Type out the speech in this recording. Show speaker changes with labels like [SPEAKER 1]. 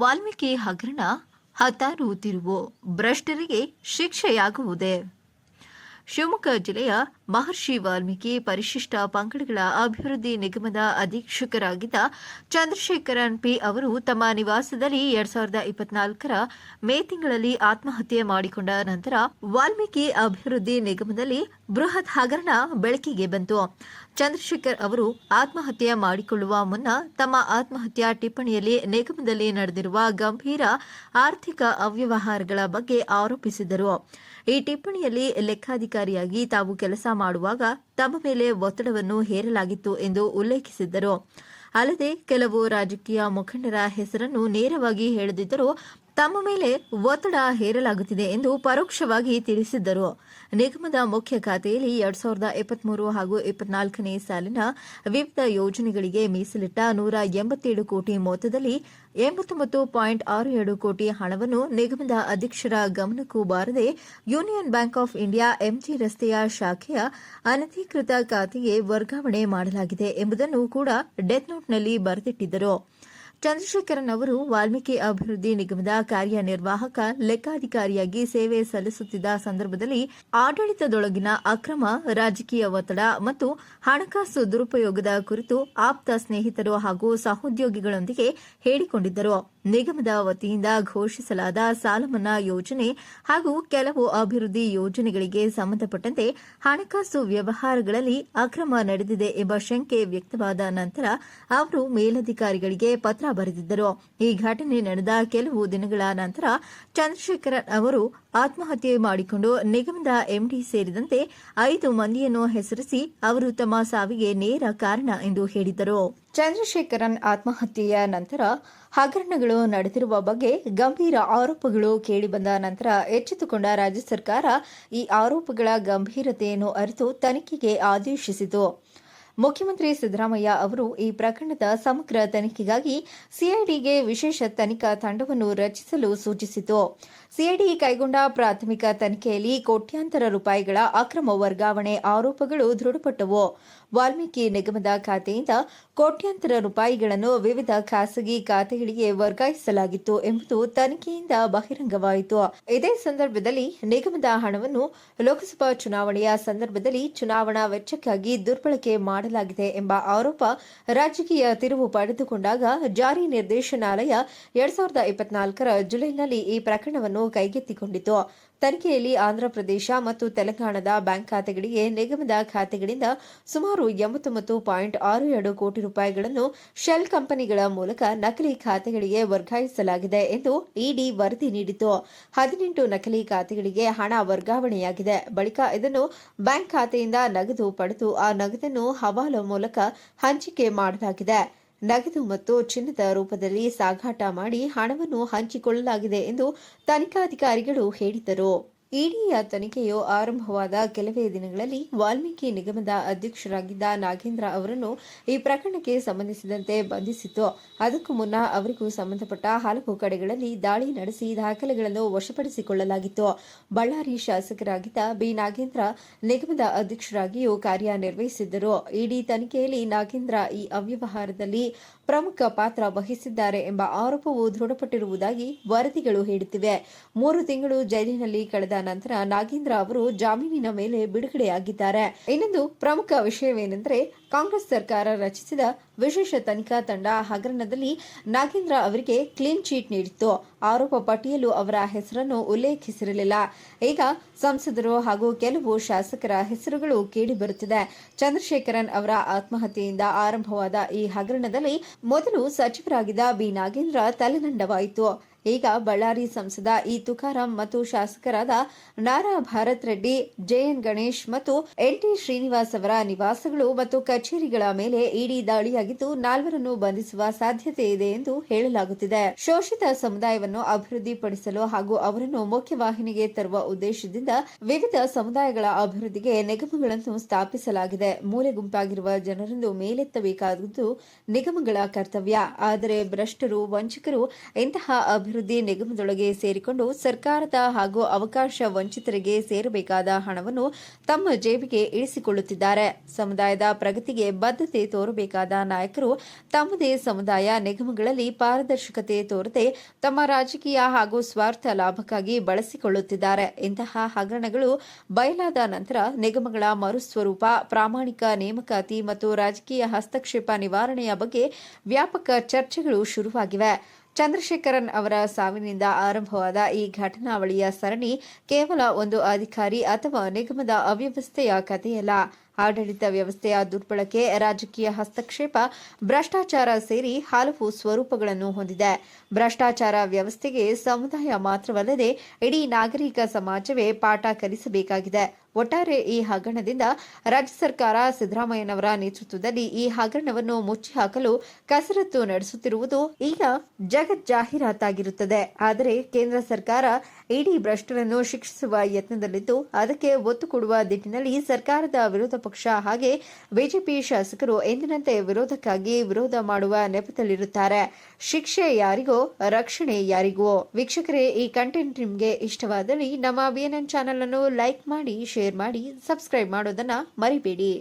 [SPEAKER 1] ವಾಲ್ಮೀಕಿ ಹಗರಣ ಹತಾರುತ್ತಿರುವ ತಿರುವು ಭ್ರಷ್ಟರಿಗೆ ಶಿಕ್ಷೆಯಾಗುವುದೇ. ಶಿವಮೊಗ್ಗ ಜಿಲ್ಲೆಯ ಮಹರ್ಷಿ ವಾಲ್ಮೀಕಿ ಪರಿಶಿಷ್ಟ ಪಂಗಡಗಳ ಅಭಿವೃದ್ಧಿ ನಿಗಮದ ಅಧೀಕ್ಷಕರಾಗಿದ್ದ ಚಂದ್ರಶೇಖರನ್ ಪಿ ಅವರು ತಮ್ಮ ನಿವಾಸದಲ್ಲಿ ಎರಡ್ ಸಾವಿರದ ಇಪ್ಪತ್ನಾಲ್ಕರ ಮೇ ತಿಂಗಳಲ್ಲಿ ಆತ್ಮಹತ್ಯೆ ಮಾಡಿಕೊಂಡ ನಂತರ ವಾಲ್ಮೀಕಿ ಅಭಿವೃದ್ಧಿ ನಿಗಮದಲ್ಲಿ ಬೃಹತ್ ಹಗರಣ ಬೆಳಕಿಗೆ ಬಂತು. ಚಂದ್ರಶೇಖರ್ ಅವರು ಆತ್ಮಹತ್ಯೆ ಮಾಡಿಕೊಳ್ಳುವ ಮುನ್ನ ತಮ್ಮ ಆತ್ಮಹತ್ಯಾ ಟಿಪ್ಪಣಿಯಲ್ಲಿ ನಿಗಮದಲ್ಲಿ ನಡೆದಿರುವ ಗಂಭೀರ ಆರ್ಥಿಕ ಅವ್ಯವಹಾರಗಳ ಬಗ್ಗೆ ಆರೋಪಿಸಿದರು. ಈ ಟಿಪ್ಪಣಿಯಲ್ಲಿ ಲೆಕ್ಕಾಧಿಕಾರಿಯಾಗಿ ತಾವು ಕೆಲಸ ಮಾಡುವಾಗ ತಮ್ಮ ಮೇಲೆ ಒತ್ತಡವನ್ನು ಹೇರಲಾಗಿತ್ತು ಎಂದು ಉಲ್ಲೇಖಿಸಿದ್ದರು. ಅಲ್ಲದೆ ಕೆಲವು ರಾಜಕೀಯ ಮುಖಂಡರ ಹೆಸರನ್ನು ನೇರವಾಗಿ ಹೇಳದಿದ್ದರೂ ತಮ್ಮ ಮೇಲೆ ಒತ್ತಡ ಹೇರಲಾಗುತ್ತಿದೆ ಎಂದು ಪರೋಕ್ಷವಾಗಿ ತಿಳಿಸಿದ್ದರು. ನಿಗಮದ ಮುಖ್ಯ ಖಾತೆಯಲ್ಲಿ ಎರಡ್ ಸಾವಿರದ ಇಪ್ಪತ್ಮೂರು ಹಾಗೂ ಇಪ್ಪತ್ನಾಲ್ಕನೇ ಸಾಲಿನ ವಿವಿಧ ಯೋಜನೆಗಳಿಗೆ ಮೀಸಲಿಟ್ಟ ನೂರ ಎಂಬತ್ತೇಳು ಕೋಟಿ ಮೊತ್ತದಲ್ಲಿ ಎಂಬತ್ತೊಂಬತ್ತು ಪಾಯಿಂಟ್ ಆರು ಎರಡು ಕೋಟಿ ಹಣವನ್ನು ನಿಗಮದ ಅಧ್ಯಕ್ಷರ ಗಮನಕ್ಕೂ ಬಾರದೆ union bank of India MG ರಸ್ತೆಯ ಶಾಖೆಯ ಅನಧಿಕೃತ ಖಾತೆಗೆ ವರ್ಗಾವಣೆ ಮಾಡಲಾಗಿದೆ ಎಂಬುದನ್ನು ಕೂಡ ಡೆತ್ ನೋಟ್ನಲ್ಲಿ ಬರೆದಿಟ್ಟಿದ್ದರು. ಚಂದ್ರಶೇಖರನ್ ಅವರು ವಾಲ್ಮೀಕಿ ಅಭಿವೃದ್ಧಿ ನಿಗಮದ ಕಾರ್ಯನಿರ್ವಾಹಕ, ಲೆಕ್ಕಾಧಿಕಾರಿಯಾಗಿ ಸೇವೆ ಸಲ್ಲಿಸುತ್ತಿದ್ದ ಸಂದರ್ಭದಲ್ಲಿ ಆಡಳಿತದೊಳಗಿನ ಅಕ್ರಮ ರಾಜಕೀಯ ಒತ್ತಡ ಮತ್ತು ಹಣಕಾಸು ದುರುಪಯೋಗದ ಕುರಿತು ಆಪ್ತ ಸ್ನೇಹಿತರು ಹಾಗೂ ಸಹೋದ್ಯೋಗಿಗಳೊಂದಿಗೆ ಹೇಳಿಕೊಂಡಿದ್ದರು. ನಿಗಮದ ವತಿಯಿಂದ ಘೋಷಿಸಲಾದ ಸಾಲಮನ್ನಾ ಯೋಜನೆ ಹಾಗೂ ಕೆಲವು ಅಭಿವೃದ್ಧಿ ಯೋಜನೆಗಳಿಗೆ ಸಂಬಂಧಪಟ್ಟಂತೆ ಹಣಕಾಸು ವ್ಯವಹಾರಗಳಲ್ಲಿ ಅಕ್ರಮ ನಡೆದಿದೆ ಎಂಬ ಶಂಕೆ ವ್ಯಕ್ತವಾದ ನಂತರ ಅವರು ಮೇಲಧಿಕಾರಿಗಳಿಗೆ ಪತ್ರ ಬರೆದಿದ್ದರು. ಈ ಘಟನೆ ನಡೆದ ಕೆಲವು ದಿನಗಳ ನಂತರ ಚಂದ್ರಶೇಖರನ್ ಅವರು ಆತ್ಮಹತ್ಯೆ ಮಾಡಿಕೊಂಡು ನಿಗಮದ ಎಂಡಿ ಸೇರಿದಂತೆ ಐದು ಮಂದಿಯನ್ನು ಹೆಸರಿಸಿ ಅವರು ತಮ್ಮ ಸಾವಿಗೆ ನೇರ ಕಾರಣ ಎಂದು ಹೇಳಿದರು ಚಂದ್ರಶೇಖರನ್ ಆತ್ಮಹತ್ಯೆಯ ನಂತರ ಹಗರಣಗಳು ನಡೆದಿರುವ ಬಗ್ಗೆ ಗಂಭೀರ ಆರೋಪಗಳು ಕೇಳಿಬಂದ ನಂತರ ಎಚ್ಚೆತ್ತುಕೊಂಡ ರಾಜ್ಯ ಸರ್ಕಾರ ಈ ಆರೋಪಗಳ ಗಂಭೀರತೆಯನ್ನು ಅರಿತು ತನಿಖೆಗೆ ಆದೇಶಿಸಿತು. ಮುಖ್ಯಮಂತ್ರಿ ಸಿದ್ದರಾಮಯ್ಯ ಅವರು ಈ ಪ್ರಕರಣದ ಸಮಗ್ರ ತನಿಖೆಗಾಗಿ ಸಿಐಡಿಗೆ ವಿಶೇಷ ತನಿಖಾ ತಂಡವನ್ನು ರಚಿಸಲು ಸೂಚಿಸಿತು. ಸಿಐಡಿ ಕೈಗೊಂಡ ಪ್ರಾಥಮಿಕ ತನಿಖೆಯಲ್ಲಿ ಕೋಟ್ಯಾಂತರ ರೂಪಾಯಿಗಳ ಅಕ್ರಮ ವರ್ಗಾವಣೆ ಆರೋಪಗಳು ದೃಢಪಟ್ಟವು. ವಾಲ್ಮೀಕಿ ನಿಗಮದ ಖಾತೆಯಿಂದ ಕೋಟ್ಯಾಂತರ ರೂಪಾಯಿಗಳನ್ನು ವಿವಿಧ ಖಾಸಗಿ ಖಾತೆಗಳಿಗೆ ವರ್ಗಾಯಿಸಲಾಗಿತ್ತು ಎಂಬುದು ತನಿಖೆಯಿಂದ ಬಹಿರಂಗವಾಯಿತು. ಇದೇ ಸಂದರ್ಭದಲ್ಲಿ ನಿಗಮದ ಹಣವನ್ನು ಲೋಕಸಭಾ ಚುನಾವಣೆಯ ಸಂದರ್ಭದಲ್ಲಿ ಚುನಾವಣಾ ವೆಚ್ಚಕ್ಕಾಗಿ ದುರ್ಬಳಕೆ ಮಾಡಲಾಗಿದೆ ಎಂಬ ಆರೋಪ ರಾಜಕೀಯ ತಿರುವು ಪಡೆದುಕೊಂಡಾಗ ಜಾರಿ ನಿರ್ದೇಶನಾಲಯ ಎರಡ್ ಸಾವಿರದ ಇಪ್ಪತ್ನಾಲ್ಕರ ಜುಲೈನಲ್ಲಿ ಈ ಪ್ರಕರಣವನ್ನು ಕೈಗೆತ್ತಿಕೊಂಡಿತು ತನಿಖೆಯಲ್ಲಿ ಆಂಧ್ರಪ್ರದೇಶ ಮತ್ತು ತೆಲಂಗಾಣದ ಬ್ಯಾಂಕ್ ಖಾತೆಗಳಿಗೆ ನಿಗಮದ ಖಾತೆಗಳಿಂದ ಸುಮಾರು ಎಂಬತ್ತೊಂಬತ್ತು ಪಾಯಿಂಟ್ ಆರು ಎರಡು ಕೋಟಿ ರೂಪಾಯಿಗಳನ್ನು ಶೆಲ್ ಕಂಪನಿಗಳ ಮೂಲಕ ನಕಲಿ ಖಾತೆಗಳಿಗೆ ವರ್ಗಾಯಿಸಲಾಗಿದೆ ಎಂದು ಇಡಿ ವರದಿ ನೀಡಿತು ಹದಿನೆಂಟು ನಕಲಿ ಖಾತೆಗಳಿಗೆ ಹಣ ವರ್ಗಾವಣೆಯಾಗಿದೆ. ಬಳಿಕ ಇದನ್ನು ಬ್ಯಾಂಕ್ ಖಾತೆಯಿಂದ ನಗದು ಪಡೆದು ಆ ನಗದನ್ನು ಹವಾಲು ಮೂಲಕ ಹಂಚಿಕೆ ಮಾಡಲಾಗಿದೆ. ನಗದು ಮತ್ತು ಚಿನ್ನದ ರೂಪದಲ್ಲಿ ಸಾಗಾಟ ಮಾಡಿ ಹಣವನ್ನು ಹಂಚಿಕೊಳ್ಳಲಾಗಿದೆ ಎಂದು ತನಿಖಾಧಿಕಾರಿಗಳು ಹೇಳಿದರು ಇಡಿಯ ತನಿಖೆಯು ಆರಂಭವಾದ ಕೆಲವೇ ದಿನಗಳಲ್ಲಿ ವಾಲ್ಮೀಕಿ ನಿಗಮದ ಅಧ್ಯಕ್ಷರಾಗಿದ್ದ ನಾಗೇಂದ್ರ ಅವರನ್ನು ಈ ಪ್ರಕರಣಕ್ಕೆ ಸಂಬಂಧಿಸಿದಂತೆ ಬಂಧಿಸಿತ್ತು. ಅದಕ್ಕೂ ಮುನ್ನ ಅವರಿಗೂ ಸಂಬಂಧಪಟ್ಟ ಹಲವು ಕಡೆಗಳಲ್ಲಿ ದಾಳಿ ನಡೆಸಿ ದಾಖಲೆಗಳನ್ನು ವಶಪಡಿಸಿಕೊಳ್ಳಲಾಗಿತ್ತು. ಬಳ್ಳಾರಿ ಶಾಸಕರಾಗಿದ್ದ ಬಿ. ನಾಗೇಂದ್ರ ನಿಗಮದ ಅಧ್ಯಕ್ಷರಾಗಿಯೂ ಕಾರ್ಯನಿರ್ವಹಿಸಿದ್ದರು. ಇಡಿ ತನಿಖೆಯಲ್ಲಿ ನಾಗೇಂದ್ರ ಈ ಅವ್ಯವಹಾರದಲ್ಲಿ ಪ್ರಮುಖ ಪಾತ್ರ ವಹಿಸಿದ್ದಾರೆ ಎಂಬ ಆರೋಪವು ದೃಢಪಟ್ಟಿರುವುದಾಗಿ ವರದಿಗಳು ಹೇಳುತ್ತಿವೆ. ಮೂರು ತಿಂಗಳು ಜೈಲಿನಲ್ಲಿ ಕಳೆದ ನಂತರ ನಾಗೇಂದ್ರ ಅವರು ಜಾಮೀನಿನ ಮೇಲೆ ಬಿಡುಗಡೆಯಾಗಿದ್ದಾರೆ. ಇನ್ನೊಂದು ಪ್ರಮುಖ ವಿಷಯವೇನೆಂದರೆ ಕಾಂಗ್ರೆಸ್ ಸರ್ಕಾರ ರಚಿಸಿದ ವಿಶೇಷ ತನಿಖಾ ತಂಡ ಹಗರಣದಲ್ಲಿ ನಾಗೇಂದ್ರ ಅವರಿಗೆ ಕ್ಲೀನ್ ಚೀಟ್ ನೀಡಿತ್ತು. ಆರೋಪ ಪಟ್ಟಿಯಲ್ಲೂ ಅವರ ಹೆಸರನ್ನು ಉಲ್ಲೇಖಿಸಿರಲಿಲ್ಲ. ಈಗ ಸಂಸದರು ಹಾಗೂ ಕೆಲವು ಶಾಸಕರ ಹೆಸರುಗಳು ಕೇಳಿಬರುತ್ತಿದೆ. ಚಂದ್ರಶೇಖರನ್ ಅವರ ಆತ್ಮಹತ್ಯೆಯಿಂದ ಆರಂಭವಾದ ಈ ಹಗರಣದಲ್ಲಿ ಮೊದಲು ಸಚಿವರಾಗಿದ್ದ ಬಿ ನಾಗೇಂದ್ರ ತಲೆದಂಡವಾಯಿತು. ಈಗ ಬಳ್ಳಾರಿ ಸಂಸದ ಇ ತುಕಾರಾಂ ಮತ್ತು ಶಾಸಕರಾದ ನಾರಾ ಭಾರತ್ ರೆಡ್ಡಿ, ಜೆಎನ್ ಗಣೇಶ್ ಮತ್ತು ಎನ್ ಟಿ ಶ್ರೀನಿವಾಸ್ ಅವರ ನಿವಾಸಗಳು ಮತ್ತು ಕಚೇರಿಗಳ ಮೇಲೆ ಇಡಿ ದಾಳಿಯಾಗಿದ್ದು ನಾಲ್ವರನ್ನು ಬಂಧಿಸುವ ಸಾಧ್ಯತೆ ಇದೆ ಎಂದು ಹೇಳಲಾಗುತ್ತಿದೆ. ಶೋಷಿತ ಸಮುದಾಯವನ್ನು ಅಭಿವೃದ್ಧಿಪಡಿಸಲು ಹಾಗೂ ಅವರನ್ನು ಮುಖ್ಯವಾಹಿನಿಗೆ ತರುವ ಉದ್ದೇಶದಿಂದ ವಿವಿಧ ಸಮುದಾಯಗಳ ಅಭಿವೃದ್ಧಿಗೆ ನಿಗಮಗಳನ್ನು ಸ್ಥಾಪಿಸಲಾಗಿದೆ. ಮೂಲೆ ಗುಂಪಾಗಿರುವ ಜನರನ್ನು ಮೇಲೆತ್ತಬೇಕಾದದ್ದು ನಿಗಮಗಳ ಕರ್ತವ್ಯ. ಆದರೆ ಭ್ರಷ್ಟರು, ವಂಚಕರು ಇಂತಹ ಅಭಿವೃದ್ಧಿ ಅಭಿವೃದ್ಧಿ ನಿಗಮದೊಳಗೆ ಸೇರಿಕೊಂಡು ಸರ್ಕಾರದ ಹಾಗೂ ಅವಕಾಶ ವಂಚಿತರಿಗೆ ಸೇರಬೇಕಾದ ಹಣವನ್ನು ತಮ್ಮ ಜೇಬಿಗೆ ಇಳಿಸಿಕೊಳ್ಳುತ್ತಿದ್ದಾರೆ. ಸಮುದಾಯದ ಪ್ರಗತಿಗೆ ಬದ್ಧತೆ ತೋರಬೇಕಾದ ನಾಯಕರು ತಮ್ಮದೇ ಸಮುದಾಯ ನಿಗಮಗಳಲ್ಲಿ ಪಾರದರ್ಶಕತೆ ತೋರದೆ ತಮ್ಮ ರಾಜಕೀಯ ಹಾಗೂ ಸ್ವಾರ್ಥ ಲಾಭಕ್ಕಾಗಿ ಬಳಸಿಕೊಳ್ಳುತ್ತಿದ್ದಾರೆ. ಇಂತಹ ಹಗರಣಗಳು ಬಯಲಾದ ನಂತರ ನಿಗಮಗಳ ಮರುಸ್ವರೂಪ, ಪ್ರಾಮಾಣಿಕ ನೇಮಕಾತಿ ಮತ್ತು ರಾಜಕೀಯ ಹಸ್ತಕ್ಷೇಪ ನಿವಾರಣೆಯ ಬಗ್ಗೆ ವ್ಯಾಪಕ ಚರ್ಚೆಗಳು ಶುರುವಾಗಿವೆ. ಚಂದ್ರಶೇಖರನ್ ಅವರ ಸಾವಿನಿಂದ ಆರಂಭವಾದ ಈ ಘಟನಾವಳಿಯ ಸರಣಿ ಕೇವಲ ಒಂದು ಅಧಿಕಾರಿ ಅಥವಾ ನಿಗಮದ ಅವ್ಯವಸ್ಥೆಯ ಕಥೆಯಲ್ಲ. ಆಡಳಿತ ವ್ಯವಸ್ಥೆಯ ದುರ್ಬಳಕೆ, ರಾಜಕೀಯ ಹಸ್ತಕ್ಷೇಪ, ಭ್ರಷ್ಟಾಚಾರ ಸೇರಿ ಹಲವು ಸ್ವರೂಪಗಳನ್ನು ಹೊಂದಿದೆ. ಭ್ರಷ್ಟಾಚಾರ ವ್ಯವಸ್ಥೆಗೆ ಸಮುದಾಯ ಮಾತ್ರವಲ್ಲದೆ ಇಡೀ ನಾಗರಿಕ ಸಮಾಜವೇ ಪಾಠ ಕಲಿಸಬೇಕಾಗಿದೆ. ಒಟ್ಟಾರೆ ಈ ಹಗರಣದಿಂದ ರಾಜ್ಯ ಸರ್ಕಾರ ಸಿದ್ದರಾಮಯ್ಯನವರ ನೇತೃತ್ವದಲ್ಲಿ ಈ ಹಗರಣವನ್ನು ಮುಚ್ಚಿ ಹಾಕಲು ಕಸರತ್ತು ನಡೆಸುತ್ತಿರುವುದು ಈಗ ಜಗತ್ ಜಾಹೀರಾತಾಗಿರುತ್ತದೆ. ಆದರೆ ಕೇಂದ್ರ ಸರ್ಕಾರ ಇಡೀ ಭ್ರಷ್ಟರನ್ನು ಶಿಕ್ಷಿಸುವ ಯತ್ನದಲ್ಲಿದ್ದು ಅದಕ್ಕೆ ಒತ್ತು ಕೊಡುವ ನಿಟ್ಟಿನಲ್ಲಿ ಸರ್ಕಾರದ ವಿರೋಧ ಪಕ್ಷ ಹಾಗೆ ಬಿಜೆಪಿ ಶಾಸಕರು ಎಂದಿನಂತೆ ವಿರೋಧಕ್ಕಾಗಿ ವಿರೋಧ ಮಾಡುವ ನೆಪದಲ್ಲಿರುತ್ತಾರೆ. ಶಿಕ್ಷೆ ಯಾರಿಗೋ, ರಕ್ಷಣೆ ಯಾರಿಗೋ. ವೀಕ್ಷಕರೇ, ಈ ಕಂಟೆಂಟ್ ನಿಮಗೆ ಇಷ್ಟವಾದಲ್ಲಿ ನಮ್ಮ ಬಿಎನ್ಎನ್ ಚಾನೆಲ್ ಅನ್ನು ಲೈಕ್ ಮಾಡಿ ಶೇರ್ ಮಾಡಿ ಸಬ್ಸ್ಕ್ರೈಬ್ ಮಾಡೋದನ್ನು ಮರಿಬೇಡಿ.